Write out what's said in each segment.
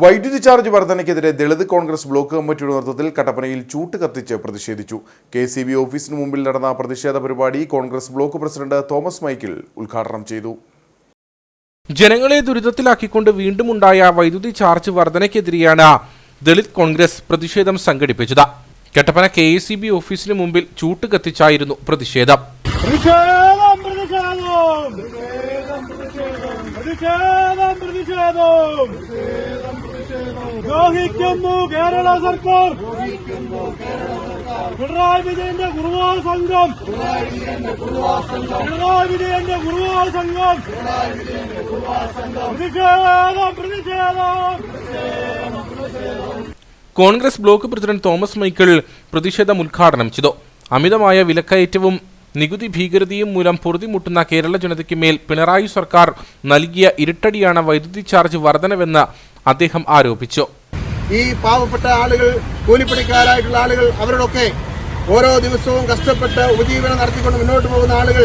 വൈദ്യുതി ചാർജ് വർധനയ്ക്കെതിരെ ദളിത് കോൺഗ്രസ് ബ്ലോക്ക് കമ്മിറ്റിയുടെ നേതൃത്വത്തിൽ കട്ടപ്പനയിൽ ചൂട്ട് കത്തിച്ച് പ്രതിഷേധിച്ചു. കെ സി ബി ഓഫീസിന് മുമ്പിൽ നടന്ന പ്രതിഷേധ പരിപാടി Congress block president Thomas Michael ഉദ്ഘാടനം ചെയ്തു. ജനങ്ങളെ ദുരിതത്തിലാക്കിക്കൊണ്ട് വീണ്ടും ഉണ്ടായ വൈദ്യുതി ചാർജ് വർധനയ്ക്കെതിരെയാണ് ദളിത് കോൺഗ്രസ് പ്രതിഷേധം സംഘടിപ്പിച്ചത്. Kattappana K A C B ഓഫീസിന് മുമ്പിൽ ചൂട്ട് കത്തിച്ചായിരുന്നു പ്രതിഷേധം. പ്രതിഷേധം പ്രതിഷേധം. ദ്രോഹിക്കുന്നു കേരള സർക്കാർ. പിണറായി വിജയന്റെ ഗുരുവാ സംഘം. പിണറായി വിജയന്റെ ഗുരുവാ സംഘം. പ്രതിഷേധം പ്രതിഷേധം. Congress block president Thomas Michael പ്രതിഷേധം ഉദ്ഘാടനം ചെയ്തു. അമിതമായ വിലക്കയറ്റവും നികുതി ഭീകരതയും മൂലം പൊറുതിമുട്ടുന്ന കേരള ജനതയ്ക്ക് മേൽ പിണറായി സർക്കാർ നൽകിയ ഇരുട്ടടിയാണ് വൈദ്യുതി ചാർജ് വർധനവെന്ന് അദ്ദേഹം ആരോപിച്ചു. ഈ പാവപ്പെട്ട ആളുകൾ കൂലിപ്പണിക്കാരായിട്ടുള്ള ആളുകൾ അവരോടൊക്കെ ഓരോ ദിവസവും കഷ്ടപ്പെട്ട് ഉപജീവനം നടത്തിക്കൊണ്ട് മുന്നോട്ട് പോകുന്ന ആളുകൾ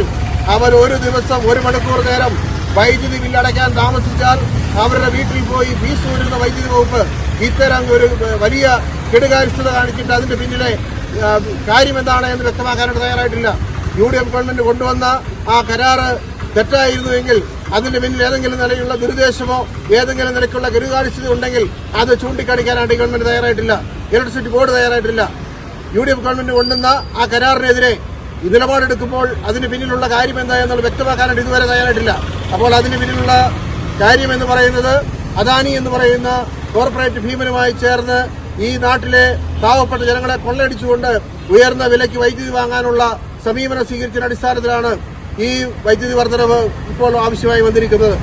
അവർ ഒരു ദിവസം ഒരു മണിക്കൂർ നേരം വൈദ്യുതി ബില്ലടയ്ക്കാൻ താമസിച്ചാൽ അവരുടെ വീട്ടിൽ പോയി ഫീസ് ഊരുന്ന വൈദ്യുതി വകുപ്പ് ഇത്തരം ഒരു വലിയ കെടുകാര്യസ്ഥത കാണിച്ചിട്ട് അതിന്റെ പിന്നിലെ കാര്യം എന്താണ് എന്ന് വ്യക്തമാക്കാനായിട്ട് തയ്യാറായിട്ടില്ല. യു ഡി എഫ് ഗവൺമെന്റ് കൊണ്ടുവന്ന ആ കരാറ് തെറ്റായിരുന്നുവെങ്കിൽ അതിന്റെ പിന്നിൽ ഏതെങ്കിലും നിലയിലുള്ള ദുരുദ്ദേശമോ ഏതെങ്കിലും നിലയ്ക്കുള്ള ഗരുകാണിച്ചത് ഉണ്ടെങ്കിൽ അത് ചൂണ്ടിക്കാണിക്കാനായിട്ട് ഗവൺമെന്റ് തയ്യാറായിട്ടില്ല. ഇലക്ട്രിസിറ്റി ബോർഡ് തയ്യാറായിട്ടില്ല. യു ഡി എഫ് ഗവൺമെന്റ് കൊണ്ടുവന്ന ആ കരാറിനെതിരെ നിലപാടെടുക്കുമ്പോൾ അതിന് പിന്നിലുള്ള കാര്യം എന്താ എന്നുള്ളത് വ്യക്തമാക്കാനായിട്ട് ഇതുവരെ തയ്യാറായിട്ടില്ല. അപ്പോൾ അതിന് പിന്നിലുള്ള കാര്യം എന്ന് പറയുന്നത് അദാനി എന്ന് പറയുന്ന കോർപ്പറേറ്റ് ഭീമനുമായി ചേർന്ന് ഈ നാട്ടിലെ പാവപ്പെട്ട ജനങ്ങളെ കൊള്ളയടിച്ചുകൊണ്ട് ഉയർന്ന വിലയ്ക്ക് വൈദ്യുതി വാങ്ങാനുള്ള സമീപനം സ്വീകരിച്ചതിന്റെ അടിസ്ഥാനത്തിലാണ് ഈ വൈദ്യുതി വർധനവ് ഇപ്പോൾ ആവശ്യമായി വന്നിരിക്കുന്നത്.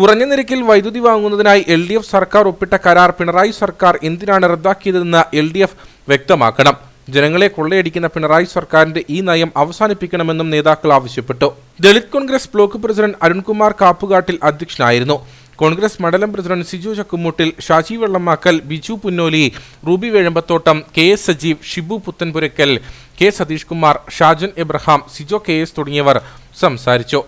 കുറഞ്ഞ നിരക്കിൽ വൈദ്യുതി വാങ്ങുന്നതിനായി എൽ ഡി എഫ് സർക്കാർ ഒപ്പിട്ട കരാർ പിണറായി സർക്കാർ എന്തിനാണ് റദ്ദാക്കിയതെന്ന് എൽ ഡി എഫ് വ്യക്തമാക്കണം. ജനങ്ങളെ കൊള്ളയടിക്കുന്ന പിണറായി സർക്കാരിന്റെ ഈ നയം അവസാനിപ്പിക്കണമെന്നും നേതാക്കൾ ആവശ്യപ്പെട്ടു. ദളിത് കോൺഗ്രസ് ബ്ലോക്ക് പ്രസിഡന്റ് അരുൺകുമാർ കാപ്പുകാട്ടിൽ അധ്യക്ഷനായിരുന്നു. കോൺഗ്രസ് മണ്ഡലം president Siju Chakkumuttil Shaji Vellamakkal Biju Punnoli Ruby Vezhambathottam K S Sajeev Shibu Puthenpurackal K Satheesh Kumar Shajan Abraham Sijo K S തുടങ്ങിയവർ സംസാരിച്ചു.